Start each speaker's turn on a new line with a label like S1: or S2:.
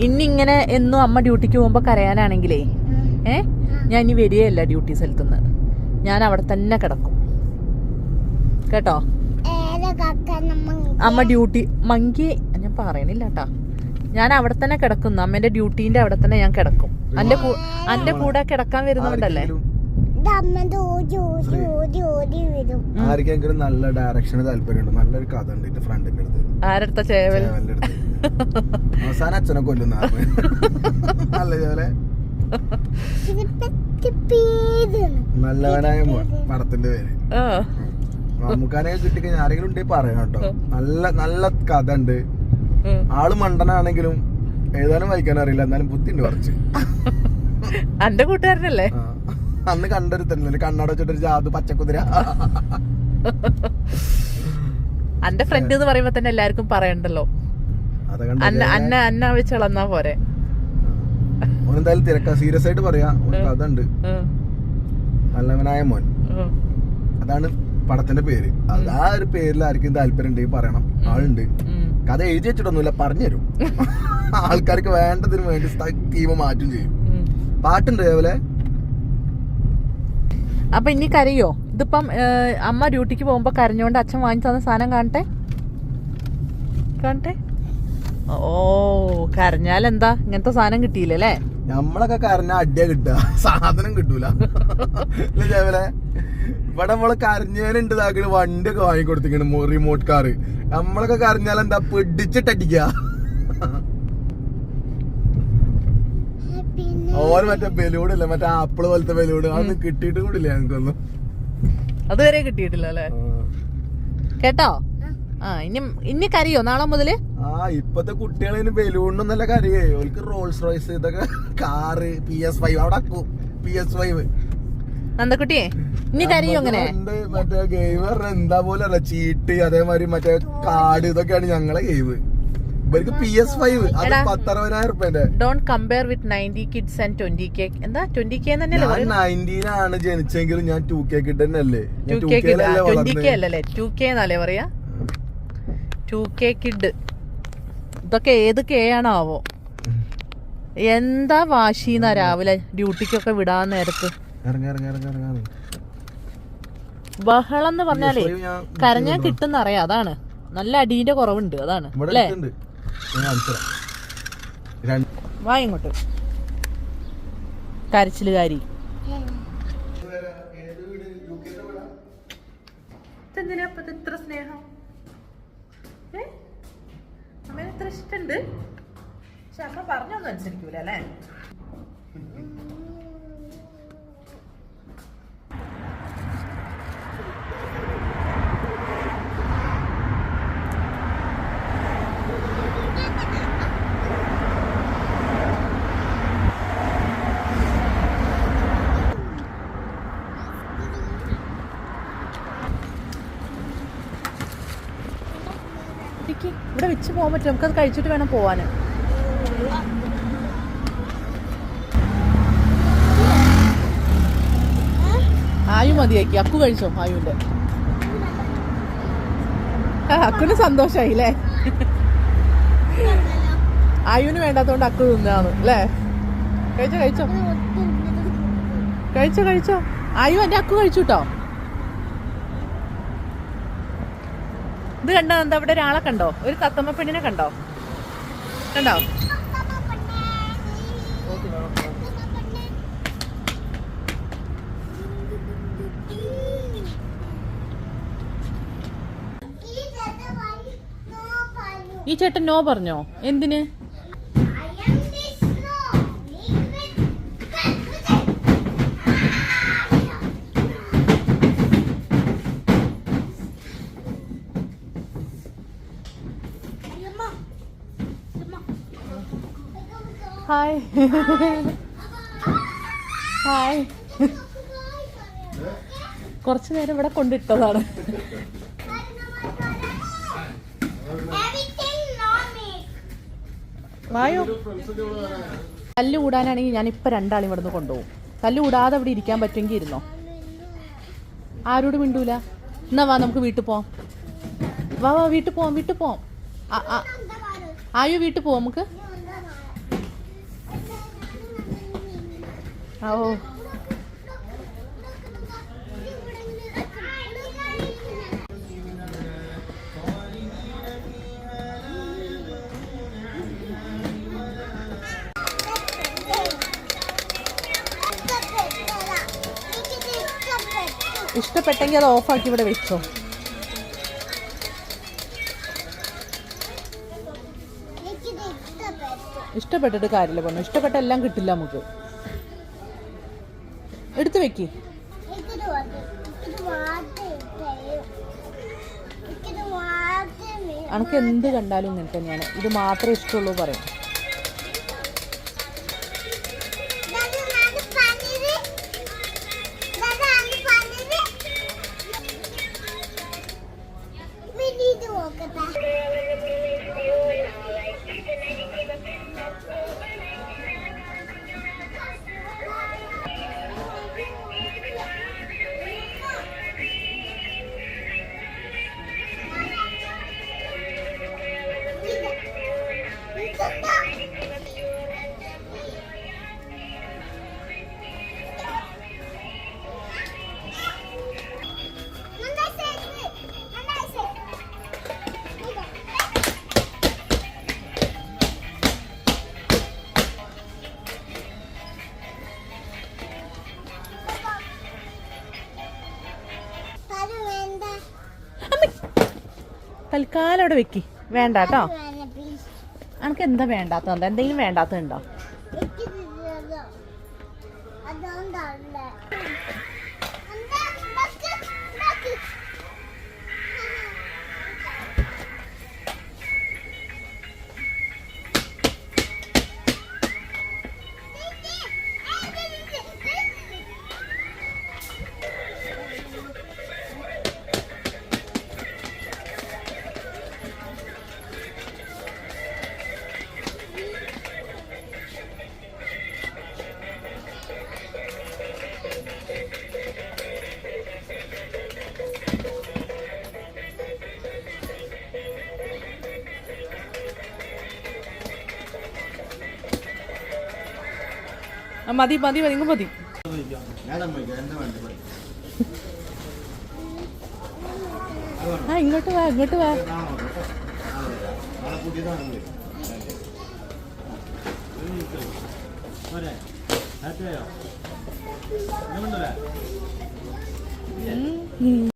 S1: ഇന്നിങ്ങനെ എന്നും അമ്മ ഡ്യൂട്ടിക്ക് പോകുമ്പോ കരയാനാണെങ്കിലേ ഏ? ഞാൻ ഇനി വരികയല്ല ഡ്യൂട്ടി സ്ഥലത്തുനിന്ന്. ഞാൻ അവിടെ തന്നെ കിടക്കും. കേട്ടോ? അമ്മ ഡ്യൂട്ടി മങ്കി ഞാൻ പറയണില്ല കേട്ടാ ഞാൻ അവിടെ തന്നെ കിടക്കുന്നു. അമ്മേന്റെ ഡ്യൂട്ടീന്റെ അവിടെ തന്നെ ഞാൻ കിടക്കും. അന്റെ അന്റെ കൂടെ കിടക്കാൻ വരുന്നുണ്ടല്ലേ?
S2: ആർക്കെങ്കിലും- നല്ല ഡയറക്ഷൻ താല്പര്യമുണ്ട്? നല്ലൊരു കഥ ഉണ്ട് എന്റെ ഫ്രണ്ടിന്റെ അടുത്ത്.
S1: ആരടുത്ത ചേവൽ?
S2: അവസാനം അച്ഛനെ കൊല്ലുന്ന. നല്ല
S3: പെറ്റ്
S2: നല്ലവനായ മോൻ പടത്തിന്റെ പേര്. മമ്മൂക്കാനെ കിട്ടിക്കഴിഞ്ഞാൽ ആരെങ്കിലും ഉണ്ടെങ്കിൽ പറയണം കേട്ടോ. നല്ല നല്ല കഥ ഉണ്ട്. ആൾ മണ്ടനാണെങ്കിലും എഴുതാനും വായിക്കാനും അറിയില്ല. എന്നാലും ബുദ്ധി ഉണ്ട് കുറച്ച്.
S1: അന്റെ കൂട്ടുകാരനല്ലേ.
S2: അന്ന് കണ്ടൊരുത്തല്ലേ കണ്ണട വെച്ചിട്ടൊരു ജാതു പച്ചക്കുതിര.
S1: എന്റെ ഫ്രണ്ട് എന്ന് പറയുമ്പോ തന്നെ എല്ലാവർക്കും പറയണ്ടല്ലോ. അന്ന അന്ന അന്ന വെച്ച് കളന്നാ പോരെ.
S2: ഓനെന്തായാലും തിരക്കാ. സീരിയസ് ആയിട്ട് പറയാ. ഒരു കഥ ഉണ്ട് നല്ലവനായ മോൻ. അതാണ് പടത്തിന്റെ പേര്. അത് ആ ഒരു പേരിൽ ആർക്കും താല്പര്യം ഉണ്ടെങ്കിൽ പറയണം. ആളുണ്ട്. കഥ എഴുതി വെച്ചിട്ടൊന്നുമില്ല. പറഞ്ഞുതരും. ആൾക്കാർക്ക് വേണ്ടതിന് വേണ്ടി തീമ മാറ്റും ചെയ്യും. പാട്ടുണ്ട് അതേപോലെ?
S1: അപ്പൊ ഇനി കരയോ? ഇതിപ്പം അമ്മ ഡ്യൂട്ടിക്ക് പോകുമ്പോ കരഞ്ഞോണ്ട് അച്ഛൻ വാങ്ങിച്ചു തന്ന സാധനം കാണട്ടെ? കാണട്ടെ? ഓ കരഞ്ഞാൽ എന്താ ഇങ്ങനത്തെ സാധനം കിട്ടിയില്ലല്ലേ?
S2: നമ്മളൊക്കെ കരഞ്ഞ അടിയ കിട്ടുക. സാധനം കിട്ടൂല. അതേപോലെ ഇവിടെ നമ്മൾ കരഞ്ഞേനുണ്ട് ഇതാക്കണ് വണ്ടിയൊക്കെ വാങ്ങിക്കൊടുത്തിക്കണ് റിമോട്ട് കാറ് നമ്മളൊക്കെ കരഞ്ഞാൽ എന്താ പിടിച്ചിട്ടടിക്ക ഓര് മറ്റേ ബലൂൺ ഇല്ല? മറ്റേ ആപ്പിൾ പോലത്തെ ബലൂൺ. അതൊന്നും കിട്ടിയിട്ട് കൂടില്ല ഞങ്ങൾക്കൊന്നും.
S1: അതുവരെ കിട്ടിയിട്ടില്ല അല്ലേ കേട്ടോ? ആ ഇനി ഇനി കരയോ? നാളെ മുതൽ?
S2: ആ ഇപ്പത്തെ കുട്ടികളിന് ബലൂണൊന്നല്ല കറിയേ ഓൽക്ക് റോൾസ് റോയ്സ് ഇതൊക്കെ കാറ് പി എസ് ഫൈവ് അവിടെ പി എസ് ഫൈവ്
S1: നന്ദക്കുട്ടിയെ ഇനി കരയോ അങ്ങനെ?
S2: മറ്റേ ഗെയിം എന്താ പോലെ ചീട്ട് അതേമാതിരി മറ്റേ കാർഡ് ഇതൊക്കെയാണ് ഞങ്ങളെ ഗെയിം ഇവർക്ക് പി എസ് ഫൈവ് അത്
S1: എടാ.
S2: പത്തറുപതിനായിരം റുപ്യന്റെ
S1: don't compare with ninety kids and twenty K എന്താ ട്വന്റി കെ
S2: ഞാൻ നയന്റീനാണ് ജനിച്ചെങ്കിലും ഞാൻ ടു കെ കിഡ് ഞാൻ
S1: ടു കെ അല്ലേ ടു കെ എന്നല്ലേ പറയാ? ടു കെ കിഡ് ഇതൊക്കെ ഏത് കെ ആണാവോ? എന്താ വാശിന്നാ രാവിലെ ഡ്യൂട്ടിക്കൊക്കെ വിടാൻ നേരത്ത്? ബഹളം എന്ന് പറഞ്ഞാലേ
S2: PS5 ഞാൻ
S1: കരഞ്ഞാ കിട്ടുന്ന അറിയാം അതാണ്. നല്ല അടീന്റെ കുറവുണ്ട് അതാണ് അല്ലേ? വാ ഇങ്ങോട്ട്. കരച്ചിലുകാരി. ഇത്ര സ്നേഹം ഏ? ഇഷ്ടണ്ട്. പക്ഷെ അമ്മ പറഞ്ഞൊന്നും അനുസരിക്കൂല അല്ലേ? ഇവിടെ വെച്ച് പോകാൻ പറ്റും. നമുക്കത് കഴിച്ചിട്ട് വേണം പോവാന്. ആയു മതിയാക്കി. അക്കു കഴിച്ചോ ആയുവിന്റെ? ആ, അക്കുന് സന്തോഷായി അല്ലേ ആയുവിന് വേണ്ടാത്തോണ്ട് അക്കു തിന്നാണ് അല്ലേ കഴിച്ചോ കഴിച്ചോ? കഴിച്ചോ കഴിച്ചോ. ആയു എന്റെ അക്കു കഴിച്ചു കേട്ടോ ഇത് കണ്ടോ? എന്താ ഇവിടെ ഒരാളെ കണ്ടോ? ഒരു തത്തമ്മ പെണ്ണിനെ കണ്ടോ? കണ്ടോ? ഈ ചേട്ടൻ നോ പറഞ്ഞോ? എന്തിന്? ഹായ് ഹായ് കുറച്ചു നേരം ഇവിടെ കൊണ്ടിട്ടതാണ്. വായോ. കല്ല് കൂടാനാണെങ്കിൽ ഞാൻ ഇപ്പൊ രണ്ടാളും ഇവിടുന്ന് കൊണ്ടുപോകും. കല്ല് കൂടാതെ അവിടെ ഇരിക്കാൻ പറ്റുമെങ്കിൽ ഇരുന്നോ? ആരോട് മിണ്ടൂല. എന്നാ വാ നമുക്ക് വീട്ടിൽ പോവാം. വാ വാ വീട്ടിൽ പോവാം വീട്ടിൽ പോവാം. ആയോ വീട്ടിൽ പോവാം നമുക്ക്?
S3: ഓ ഇഷ്ടപ്പെട്ടെങ്കിൽ അത് ഓഫാക്കി ഇവിടെ വെച്ചോ. ഇഷ്ടപ്പെട്ടിട്ട് കാര്യമില്ല പറഞ്ഞു ഇഷ്ടപ്പെട്ട എല്ലാം കിട്ടില്ല നമുക്ക്. എടുത്തു വെക്ക്. അനക്ക് എന്ത് കണ്ടാലും ഇങ്ങനെ തന്നെയാണ്. ഇത് മാത്രമേ ഇഷ്ടമുള്ളൂ പറയും. തൽക്കാലം അവിടെ വെക്കി. വേണ്ട കേട്ടോ അനക്ക് എന്താ വേണ്ടാത്ത എന്തെങ്കിലും വേണ്ടാത്തതുണ്ടോ മതി മതി മതി മതി ആ ഇങ്ങോട്ട് വാ ഇങ്ങോട്ട് വാ ഉം.